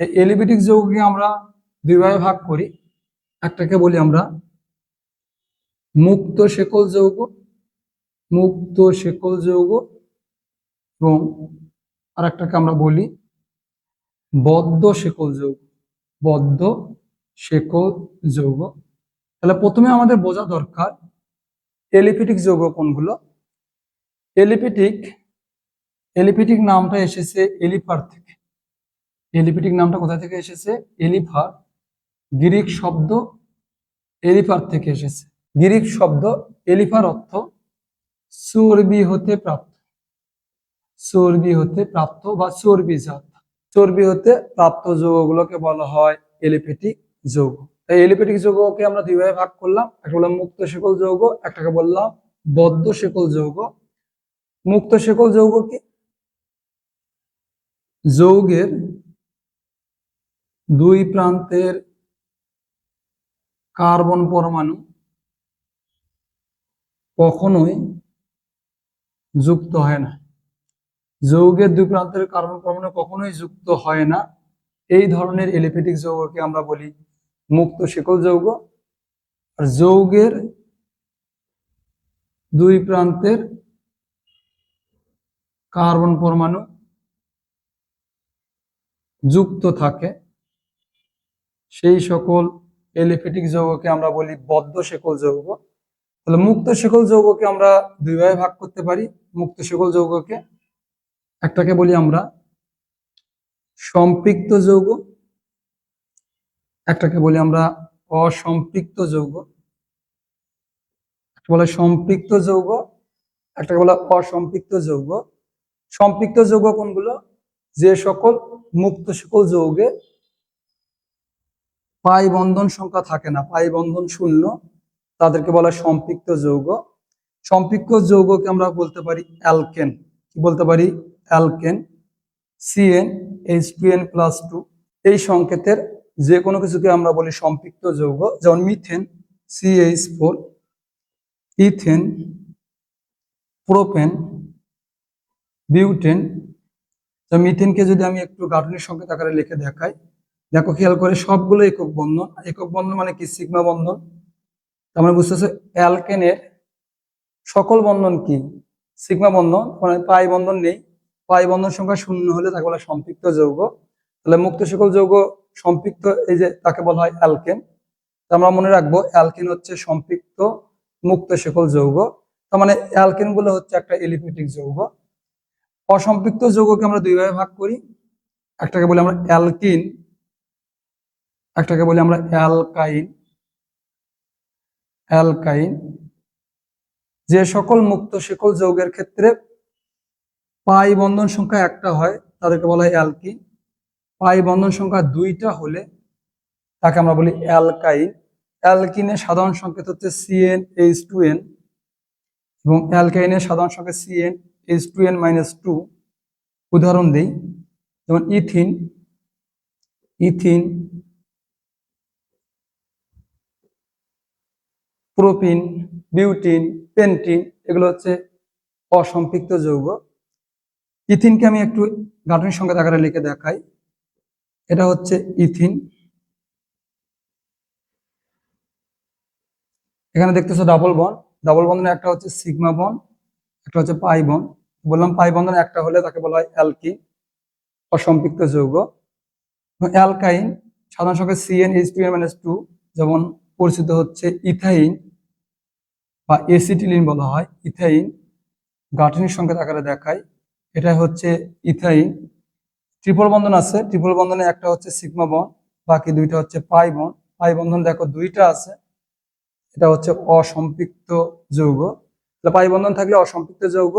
এই এলিভেটিক যৌগকে আমরা দুইভাবে ভাগ করি। একটাকে বলি আমরা মুক্ত শেকল যৌগ, মুক্ত শেকল যৌগ এবং আর একটাকে আমরা বলি বদ্ধ শেকল যৌগ, বদ্ধ শেকল যৌগ। তাহলে প্রথমে আমাদের বোঝা দরকার এলিফেটিক যৌগ কোনগুলো? এলিফেটিক এলিফেটিক নামটা এসেছে এলিফার থেকে এলিফেটিক নামটা কোথা থেকে এসেছে? এলিফার গ্রিক শব্দ এলিফার থেকে এসেছে। গ্রিক শব্দ এলিফার অর্থ চর্বি হতে প্রাপ্ত। চর্বি হতে প্রাপ্ত বা চর্বি জাত। চর্বি হতে প্রাপ্ত যৌগগুলোকে বলা হয় এলিফেটিক যৌগ। তাই এলিফেটিক যৌগকে আমরা দুইভাবে ভাগ করলাম। একটা বললাম মুক্ত শেকল যৌগ, একটাকে বললাম বদ্ধ শেকল যৌগ। মুক্ত শেকল যৌগ কি যৌগের দুই প্রান্তের কার্বন পরমাণু কখনোই যুক্ত হয় না। যৌগের দুই প্রান্তের কার্বন পরমাণু কখনোই যুক্ত হয় না। এই ধরনের এলিফেটিক যৌগকে আমরা বলি মুক্ত শিকল যৌগ। আর যৌগের দুই প্রান্তের কার্বন পরমাণু যুক্ত থাকে। সেই সকল এলিফেটিক যৌগকে আমরা বলি বদ্ধ শেকল যৌগ। তাহলে মুক্ত শেকল যৌগকে আমরা দুইভাবে ভাগ করতে পারি। মুক্ত শেকল যৌগকে একটাকে বলি আমরা সম্পৃক্ত যৌগ, একটাকে বলি আমরা অসম্পৃক্ত যৌগ। একটা বলে সম্পৃক্ত যৌগ, একটাকে বলে অসম্পৃক্ত যৌগ। সম্পৃক্ত যৌগ কোনগুলো? যে সকল মুক্ত সকল যৌগে পাই বন্ধন সংখ্যা থাকে না। পাই বন্ধন শূন্য, তাদেরকে বলা সম্পৃক্ত যৌগ। সম্পৃক্ত যৌগকে আমরা বলতে পারি অ্যালকেন। কি বলতে পারি? Alkane. C N H two N plus two এই সংকেতের যে কোনো কিছুকে আমরা বলি সম্পৃক্ত যৌগ, যেমন methane C H four ethane propane butane মিথেনকে যদি আমি একটু গাঠনিক সংকেত আকারে লিখে দেখাই দেখো, খেয়াল করে সবগুলো একক বন্ধন একক বন্ধন মানে কি? সিগমা বন্ধন তার মানে বুঝতেছে অ্যালকেনের সকল বন্ধন কি? সিগমা বন্ধন মানে পাই বন্ধন নেই। পাই বন্ধন সংখ্যা শূন্য হলে তাকে বলা সম্পৃক্ত যৌগ। তাহলে মুক্ত সকল যৌগ সম্পৃক্ত, এই যে তাকে বলা হয় অ্যালকেন। আমরা মনে রাখব, অ্যালকেন হচ্ছে সম্পৃক্ত মুক্ত সকল যৌগ। তার মানে অ্যালকেনগুলো হচ্ছে একটা এলিফেটিক যৌগ। অসম্পৃক্ত যৌগকে আমরা দুইভাবে ভাগ করি। একটাকে বলি আমরা অ্যালকিন একটাকে বলি আমরা অ্যালকাইন। অ্যালকাইন। যে সকল মুক্ত সকল যৌগের ক্ষেত্রে পাই বন্ধন সংখ্যা একটা হয়, তাদেরকে বলা হয় অ্যালকিন পাই বন্ধন সংখ্যা দুইটা হলে তাকে আমরা বলি অ্যালকাইন। অ্যালকিনের সাধারণ সংকেত হচ্ছে সিএন এইচ টু এন এবং অ্যালকাইনের সাধারণ সংকেত CN H two N minus two উদাহরণ দিই, যেমন ethyne. Ethyne propyne, butyne, pentyne, এগুলো হচ্ছে অসম্পৃক্ত যৌগ। ইথিনকে আমি একটু গাঠনিক সংকেত আকারে লিখে দেখাই। এটা হচ্ছে ইথিন। এখানে দেখতেছো ডাবল বন ডাবল বন্ধনে একটা হচ্ছে সিগমা বন একটা হচ্ছে পাই বন বললাম পাই বন্ধন একটা হলে তাকে বলা হয় অ্যালকিন অসম্পৃক্ত যৌগ। অ্যালকাইন সাধারণ সংখ্যা C N H two N minus two যেমন পরিচিত হচ্ছে ইথাইন বা এসিটিলিন বলা হয়, ইথাইন। গাঠনিক সংকেত আকারে দেখায়। এটা হচ্ছে ইথাইন। ট্রিপল বন্ধন আছে। ট্রিপল বন্ধনে একটা হচ্ছে সিগমা বন, বাকি দুইটা হচ্ছে পাই বন। পাই বন্ধন দেখো দুইটা আছে। এটা হচ্ছে অসম্পৃক্ত যৌগ। পাই বন্ধন থাকলে অসম্পৃক্ত যৌগ,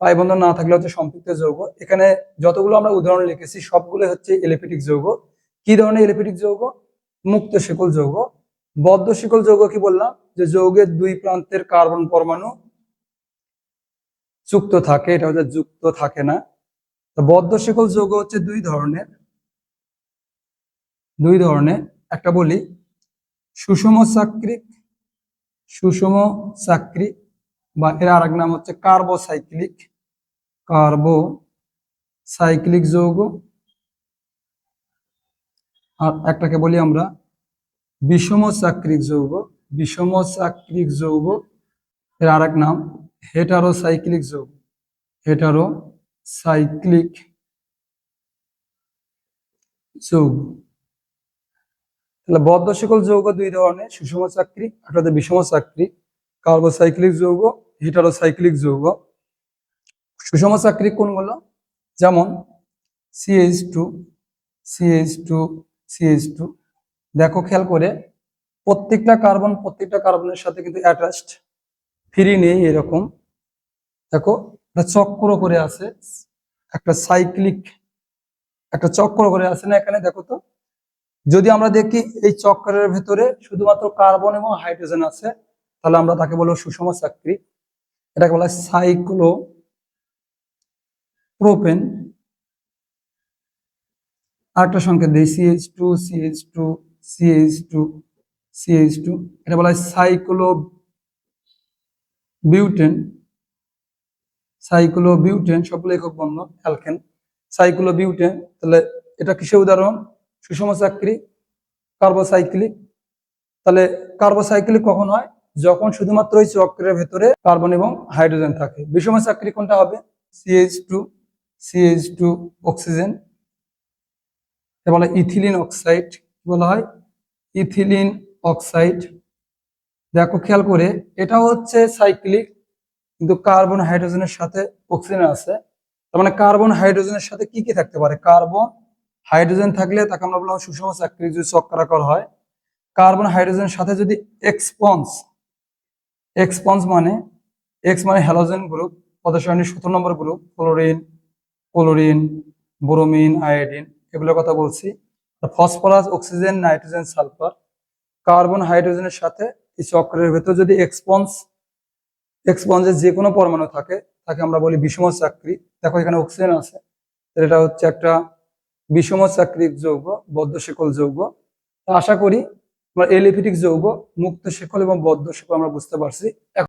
পাই বন্ধন না থাকলে হচ্ছে সম্পৃক্ত যৌগ। এখানে যতগুলো আমরা উদাহরণ লিখেছি সবগুলো হচ্ছে এলিফেটিক যৌগ। কি ধরনের এলিফেটিক যৌগ? মুক্ত শিকল যৌগ। বদ্ধ শিকল যৌগ কি বললাম? যে যৌগের দুই প্রান্তের কার্বন পরমাণু যুক্ত থাকে, এটা হচ্ছে যুক্ত থাকে না। বদ্ধ শিকল যৌগ হচ্ছে দুই ধরনের। দুই ধরনের। একটা বলি, সুষম চাকরিক সুষম চাকরিক, বা এর আরেক নাম হচ্ছে কার্বোসাইক্লিক। কার্বো সাইক্লিক যৌগ। আর একটাকে বলি আমরা বিষম চাকরিক যৌগ, বিষম চাকরিক যৌগ, এর আর এক নাম হেটারো সাইক্লিক যৌগ। হেটারো সাইক্লিক যৌগ। তাহলে বদ্ধ শিকল যৌগ দুই ধরনের, সুষম চাকরি একটা বিষম চাকরি কার্বোসাইক্লিক যৌগ, হিটারোসাইক্লিক যৌগ। সুষম চাকরি কোনগুলো? যেমন C H two C H two C H two দেখো খেয়াল করে, প্রত্যেকটা কার্বন প্রত্যেকটা কার্বনের সাথে কিন্তু অ্যাটাচড ফ্রি নেই এরকম। দেখো, একটা চক্র করে আছে, একটা সাইক্লিক একটা চক্র করে আছে না এখানে, দেখো তো। যদি আমরা দেখি এই চক্রের ভেতরে শুধুমাত্র কার্বন এবং হাইড্রোজেন আছে, তাহলে আমরা তাকে বলব সুষম চাকরি। এটাকে বলা হয় সাইক্লো প্রোপেন আরেকটা সংকেত দিই C H two C H two C H two C H two এটা বলা হয় সাইক্লো বিউটেন সাইক্লো বিউটেন সবগুলো একক বন্ধ অ্যালকেন সাইক্লো বিউটেন তাহলে এটা কিসের উদাহরণ? সুষম চাকরি কার্বোসাইক্লিক তাহলে কার্বোসাইক্লিক কখন হয়? যখন শুধুমাত্র ওই চক্রের ভেতরে কার্বন এবং হাইড্রোজেন থাকে। বিষম চাকরি কোনটা হবে? C H two C H two oxygen বলা ইথিলিন অক্সাইড বলা হয় ইথিলিন অক্সাইড। দেখো খেয়াল করে, এটা হচ্ছে সাইক্লিক কিন্তু কার্বন হাইড্রোজেনের সাথে অক্সিজেন আছে। তার মানে কার্বন হাইড্রোজেনের সাথে কি কি থাকতে পারে? কার্বন হাইড্রোজেন থাকলে তাকে আমরা বললাম সুষম চাকরি যদি চক্রাকর হয়। কার্বন হাইড্রোজেনের সাথে যদি এক্সপন্স এক্সপন্স মানে এক্স মানে হ্যালোজেন গ্রুপ পদসারণীর সতেরো নম্বর group chlorine chlorine bromine iodine এগুলোর কথা বলছি। Phosphorus oxygen nitrogen sulphur carbon হাইড্রোজেনের সাথে এই চক্রের ভেতর যদি এক্সপন্স এক্সপন্সের যে কোনো পরমাণু থাকে, তাকে আমরা বলি বিষম চাকরি। দেখো এখানে অক্সিজেন আছে। এটা হচ্ছে একটা বিষম চাকরিক যৌগ, বদ্ধ শিকল যৌগ। আশা করি আমরা এলিফিটিক যৌগ, মুক্ত শিকল এবং বদ্ধ শিকল আমরা বুঝতে পারছি।